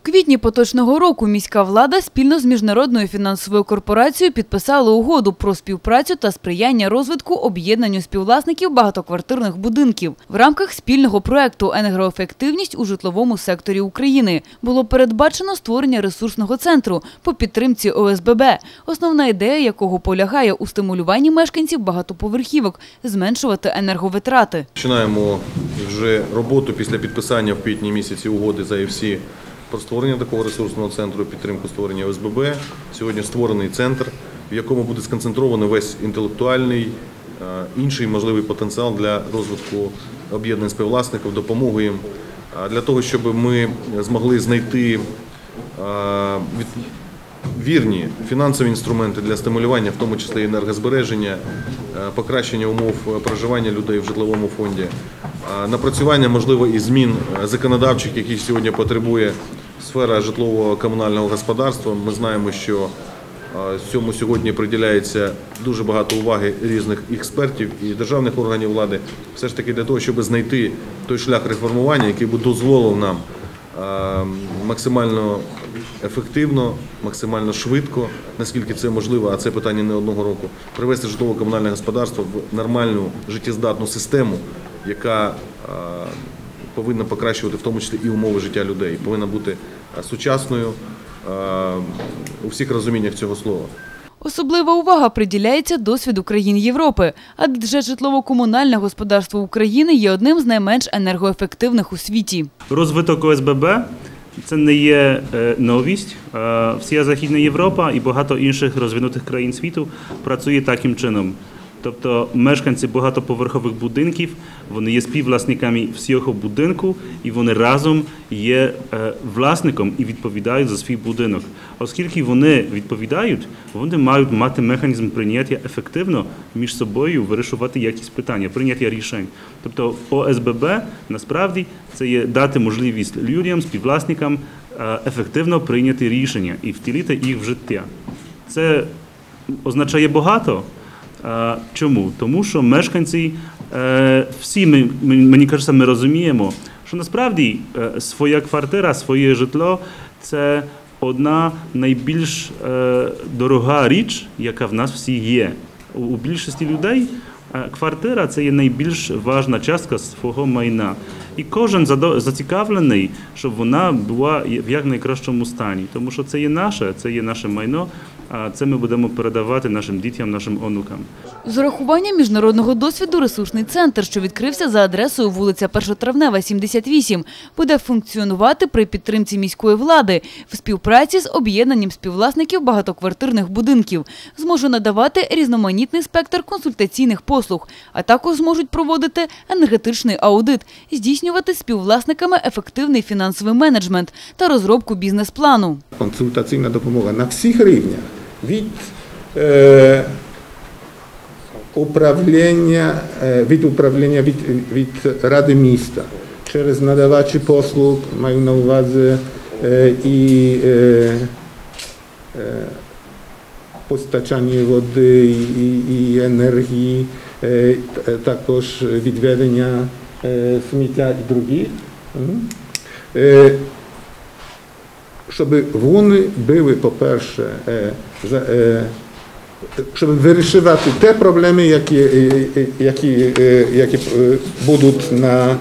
В квітні поточного року міська влада спільно з міжнародною фінансовою корпорацією підписала угоду про співпрацю та сприяння розвитку об'єднанню співвласників багатоквартирних будинків в рамках спільного проекту «Енергоефективність у житловому секторі України було передбачено створення ресурсного центру по підтримці ОСББ, основна ідея якого полягає у стимулюванні мешканців багатоповерхівок зменшувати енерговитрати. Починаємо вже роботу після підписання в квітні місяці угоди за ЕФСі про створення такого ресурсного центру підтримку створення ОСББ. Сьогодні створений центр, в якому буде сконцентрований весь інтелектуальний е, інший можливий потенціал для розвитку об'єднань співвласників, допомоги їм для того, щоб ми змогли знайти е, вірні фінансові інструменти для стимулювання, в тому числі енергозбереження, е, покращення умов проживання людей в житловому фонді, напрацювання можливо і змін законодавчих, які сьогодні потребує сфера житлового комунального господарства. Ми знаємо, що е, цьому сьогодні приділяється дуже багато уваги різних експертів і державних органів влади, все ж таки для того, щоб знайти той шлях реформування, який би дозволив нам е, максимально ефективно, максимально швидко, наскільки це можливо, а це питання не одного року, привести житлово-комунальне господарство в нормальну життєздатну систему, яка е, повинна покращувати в тому числі і умови життя людей, повинна бути е, сучасною е, у всіх розуміннях цього слова. Особлива увага приділяється досвіду країн Європи, адже житлово-комунальне господарство України є одним з найменш енергоефективних у світі. Розвиток ОСББ це не є е, новість. Вся Західна Європа і багато інших розвинутих країн світу працює таким чином. Тобто мешканці багатоповерхових будинків вони є співвласниками всього будинку, і вони разом є е, власником і відповідають за свій будинок. Оскільки вони відповідають, вони мають мати механізм прийняття ефективно між собою вирішувати якісь питання, прийняття рішень. Тобто ОСББ насправді це є дати можливість людям, співвласникам е, ефективно прийняти рішення і втілити їх в життя. Це означає багато. Чому? Тому що мешканці, е, всі ми, мені кажеться, ми розуміємо, що насправді е, своя квартира, своє житло це одна найбільш е, дорога річ, яка в нас всі є. У, більшості людей квартира це є найбільш важна частка свого майна. І кожен зацікавлений, щоб вона була в якнайкращому стані, тому що це є наше, це є наше майно, а це ми будемо передавати нашим дітям, нашим онукам. З урахуванням міжнародного досвіду ресурсний центр, що відкрився за адресою вулиця Першотравнева, 78, буде функціонувати при підтримці міської влади в співпраці з об'єднанням співвласників багатоквартирних будинків, зможе надавати різноманітний спектр консультаційних послуг, а також зможуть проводити енергетичний аудит, здійснювати співвласниками ефективний фінансовий менеджмент та розробку бізнес-плану. консультаційна допомога на всіх рівнях від е, управління, е, від управління від, від Ради міста через надавачі послуг, маю на увазі е, і е, е, постачання води і, і енергії, е, т- також відведення е, сміття і других. Мгм. Е, щоб вони були, по-перше, е, е, щоб вирішувати ті проблеми, які, е, які, які будуть на,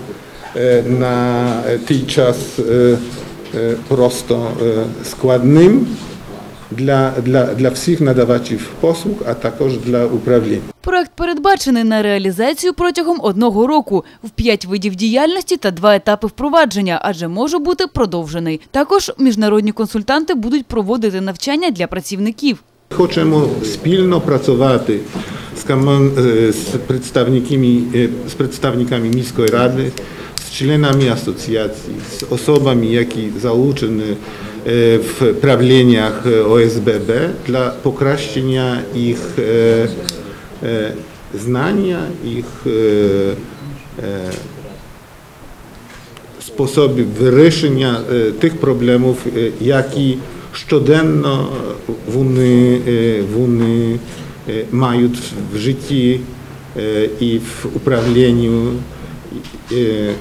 на той час просто складним для, для, для всіх надавачів послуг, а також для управління. Проект передбачений на реалізацію протягом одного року в п'ять видів діяльності та два етапи впровадження, адже може бути продовжений. Також міжнародні консультанти будуть проводити навчання для працівників. Хочемо спільно працювати з, е, представниками, е, з представниками міської ради, з членами асоціацій, з особами, які залучені е, в правліннях е, ОСББ для покращення їх е, е, знання, їх е, е, способів вирішення е, тих проблемів, е, які щоденно е, вони, е, вони е, мають в житті е, і в управлінні е,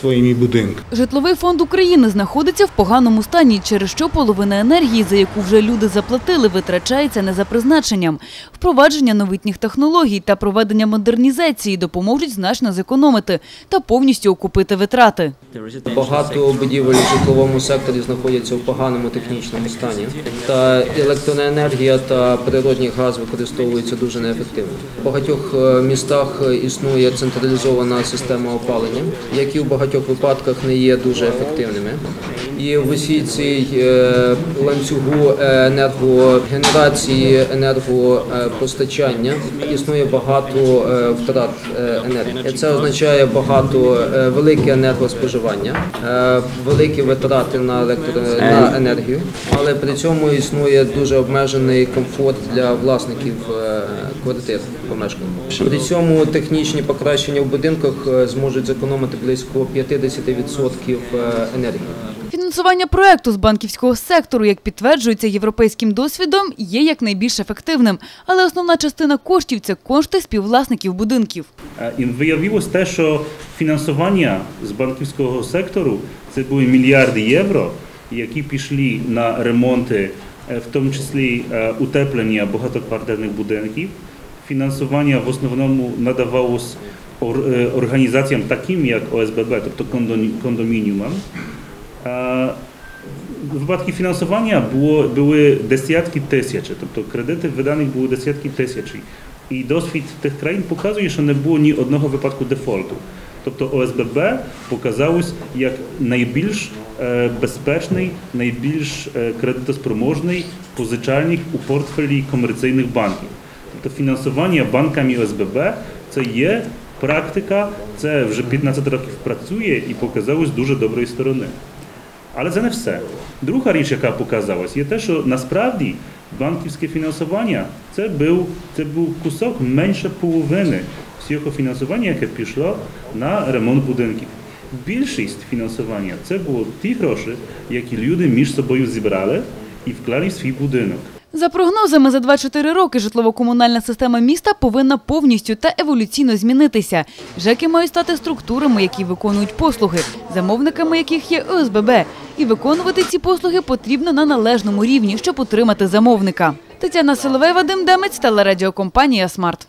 swoimi budynkami. Житловий фонд України знаходиться в поганому стані, через що половина енергії, за яку вже люди заплатили, витрачається не за призначенням. Впровадження новітніх технологій та проведення модернізації допоможуть значно зекономити та повністю окупити витрати. Багато будівель в житловому секторі знаходяться в поганому технічному стані. Та електроенергія та природний газ використовуються дуже неефективно. В багатьох е, містах існує централізована система опалення, які в багатьох випадках не є дуже ефективними. І в усій цій е, ланцюгу е, енергогенерації, енергопостачання існує багато е, втрат енергії. Це означає багато велике енергоспоживання, великі витрати на електро на енергію, але при цьому існує дуже обмежений комфорт для власників квартир помешкань. При цьому технічні покращення в будинках е, зможуть зекономити близько 50% е, енергії. Фінансування проекту з банківського сектору, як підтверджується європейським досвідом, є якнайбільш ефективним. Але основна частина коштів це кошти співвласників будинків. Е, І виявилось те, що фінансування з банківського сектору це були мільярди євро, які пішли на ремонти, в тому числі утеплення багатоквартирних будинків. Фінансування в основному надавалось е, організаціям таким, як ОСББ, тобто кондо- кондомініумам. Е, Випадки фінансування були десятки тисяч, тобто кредити виданих було десятки тисяч. І досвід тих країн показує, що не було ні одного випадку дефолту. Тобто ОСББ показалось як найбільш е, безпечний, найбільш е, кредитоспроможний позичальник у портфелі комерційних банків. Тобто фінансування банками ОСББ це є практика, це вже 15 років працює і показалось дуже доброї сторони. Але це не все. Друга річ, яка показалась, є те, що насправді банківське фінансування це був, це був кусок менше половини всього фінансування, яке пішло на ремонт будинків. Більшість фінансування це було ті гроші, які люди між собою зібрали і вклали в свій будинок. За прогнозами, за 2-4 роки житлово-комунальна система міста повинна повністю та еволюційно змінитися. ЖЕКи мають стати структурами, які виконують послуги, замовниками яких є ОСББ. І виконувати ці послуги потрібно на належному рівні, щоб утримати замовника. Тетяна Соловей, Вадим Демець, телерадіокомпанія «Смарт».